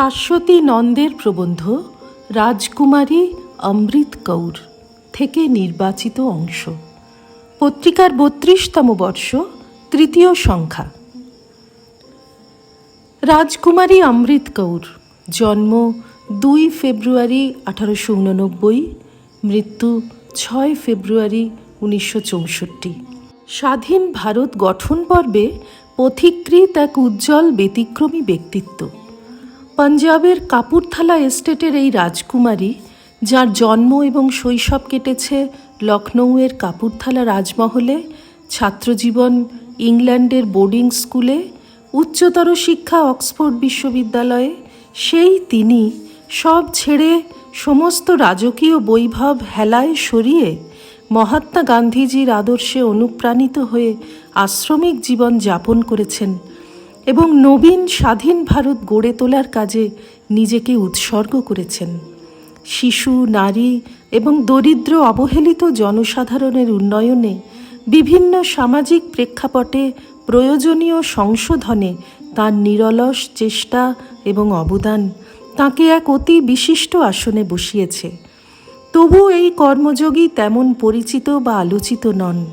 শাশ্বতী নন্দের প্রবন্ধ, রাজকুমারী অমৃত কৌর থেকে নির্বাচিত অংশ। পত্রিকার বত্রিশতম বর্ষ, তৃতীয় সংখ্যা। রাজকুমারী অমৃত কৌর, জন্ম দুই ফেব্রুয়ারি আঠারোশো উননব্বই, মৃত্যু ছয় ফেব্রুয়ারি উনিশশো চৌষট্টি। স্বাধীন ভারত গঠন পর্বে পথিকৃত এক উজ্জ্বল ব্যতিক্রমী ব্যক্তিত্ব। পাঞ্জাবের কাপুরথালা এস্টেটের এই রাজকুমারী, যার জন্ম এবং শৈশব কেটেছে লখনৌয়ের কাপুরথালা রাজমহলে, ছাত্রজীবন ইংল্যান্ডের বোর্ডিং স্কুলে, উচ্চতর শিক্ষা অক্সফোর্ড বিশ্ববিদ্যালয়ে, সেই তিনি সব ছেড়ে সমস্ত রাজকীয় বৈভব হেলায় সরিয়ে মহাত্মা গান্ধীজির আদর্শে অনুপ্রাণিত হয়ে আশ্রমিক জীবন যাপন করেছেন। এবং নবীন স্বাধীন ভারত গড়ে তোলার কাজে নিজেকে উৎসর্গ করেছেন। শিশু, নারী এবং দরিদ্র অবহেলিত জনসাধারণের উন্নয়নে বিভিন্ন সামাজিক প্রেক্ষাপটে প্রয়োজনীয় সংশোধনে তার নিরলস চেষ্টা এবং অবদান তাকে এক অতি বিশিষ্ট আসনে বসিয়েছে। তবু এই কর্মযোগী তেমন পরিচিত বা আলোচিত নন।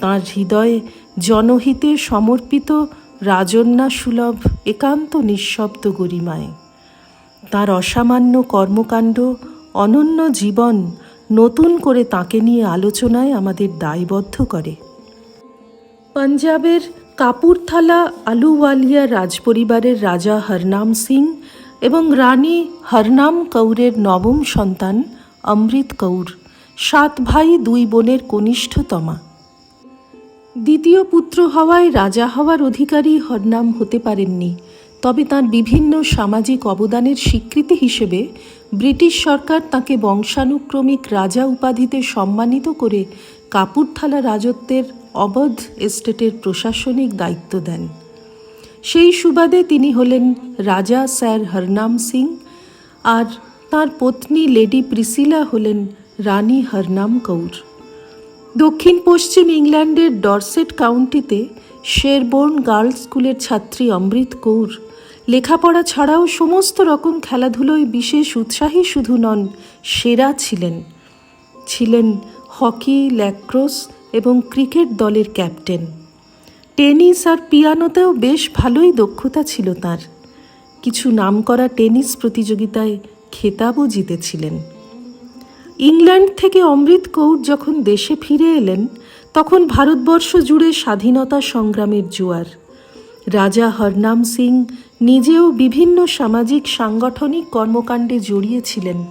তাঁর হৃদয়ে জনহিতে সমর্পিত রাজন্যা সুলভ একান্ত নিঃশব্দ গরিমায়। তার অসামান্য কর্মকাণ্ড, অনন্য জীবন নতুন করে তাকে নিয়ে আলোচনায় আমাদের দায়বদ্ধ করে। পাঞ্জাবের কাপুরথালা আলুওয়ালিয়া রাজপরিবারের রাজা হরনাম সিং এবং রানী হরনাম কৌরের নবম সন্তান অমৃত কৌর, সাত ভাই দুই বোনের কনিষ্ঠতমা। দ্বিতীয় পুত্র হওয়ায় রাজা হওয়ার অধিকারী হরনাম হতে পারেননি। তবে তার বিভিন্ন সামাজিক অবদানের স্বীকৃতি হিসেবে ব্রিটিশ সরকার তাকে বংশানুক্রমিক রাজা উপাধিতে সম্মানিত করে কাপুরথালা রাজত্বের অবধ এস্টেটের প্রশাসনিক দায়িত্ব দেন। সেই সুবাদে তিনি হলেন রাজা স্যার হরনাম সিং আর তার পত্নী লেডি প্রিসিলা হলেন রানী হরনাম কৌর। দক্ষিণ পশ্চিম ইংল্যান্ডের ডরসেট কাউন্টিতে শেরবোর্ন গার্লস স্কুলের ছাত্রী অমৃত কৌর। লেখাপড়া ছাড়াও সমস্ত রকম খেলাধুলোয় বিশেষ উৎসাহী শুধু নন, সেরা ছিলেন। ছিলেন হকি, ল্যাক্রোস এবং ক্রিকেট দলের ক্যাপ্টেন। টেনিস আর পিয়ানোতেও বেশ ভালোই দক্ষতা ছিল তার। কিছু নামকরা টেনিস প্রতিযোগিতায় খেতাবও জিতেছিলেন। ইংল্যান্ড থেকে অমৃত কৌর যখন দেশে ফিরে এলেন, তখন ভারতবর্ষ জুড়ে স্বাধীনতা সংগ্রামের জোয়ার। রাজা হরনাম সিং নিজেও বিভিন্ন সামাজিক সাংগঠনিক কর্মকাণ্ডে জড়িয়েছিলেন।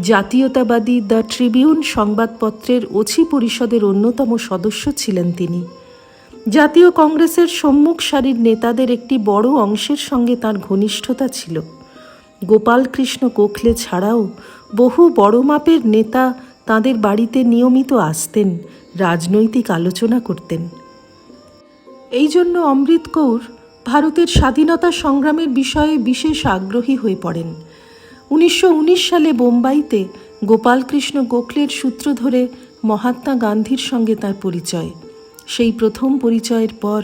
জাতীয়তাবাদী দ্য ট্রিবিউন সংবাদপত্রের ওছি পরিষদের অন্যতম সদস্য ছিলেন তিনি। জাতীয় কংগ্রেসের সম্মুখ সারির নেতাদের একটি বড় অংশের সঙ্গে তার ঘনিষ্ঠতা ছিল। গোপালকৃষ্ণ গোখলে ছাড়াও বহু বড় মাপের নেতা তাদের বাড়িতে নিয়মিত আসতেন, রাজনৈতিক আলোচনা করতেন। এই জন্য অমৃত কৌর ভারতের স্বাধীনতা সংগ্রামের বিষয়ে বিশেষ আগ্রহী হয়ে পড়েন। উনিশশো উনিশ সালে বোম্বাইতে গোপালকৃষ্ণ গোখলের সূত্র ধরে মহাত্মা গান্ধীর সঙ্গে তার পরিচয়। সেই প্রথম পরিচয়ের পর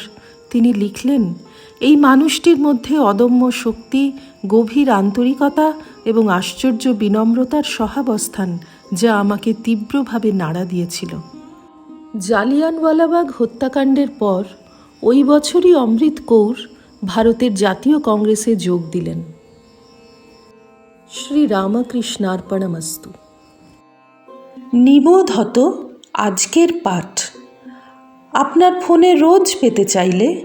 তিনি লিখলেন এই মানুষটির মধ্যে অদম্য শক্তি, গভীর আন্তরিকতা এবং আশ্চর্য বিনম্রতার সহাবস্থান যা আমাকে তীব্রভাবে নাড়া দিয়েছিল। জালিয়ানওয়ালাবাগ হত্যাকাণ্ডের পর ওই বছরই অমৃত কৌর ভারতের জাতীয় কংগ্রেসে যোগ দিলেন। শ্রী রামকৃষ্ণার্পণমস্তু। হত আজকের পাঠ। আপনার ফোনে রোজ পেতে চাইলে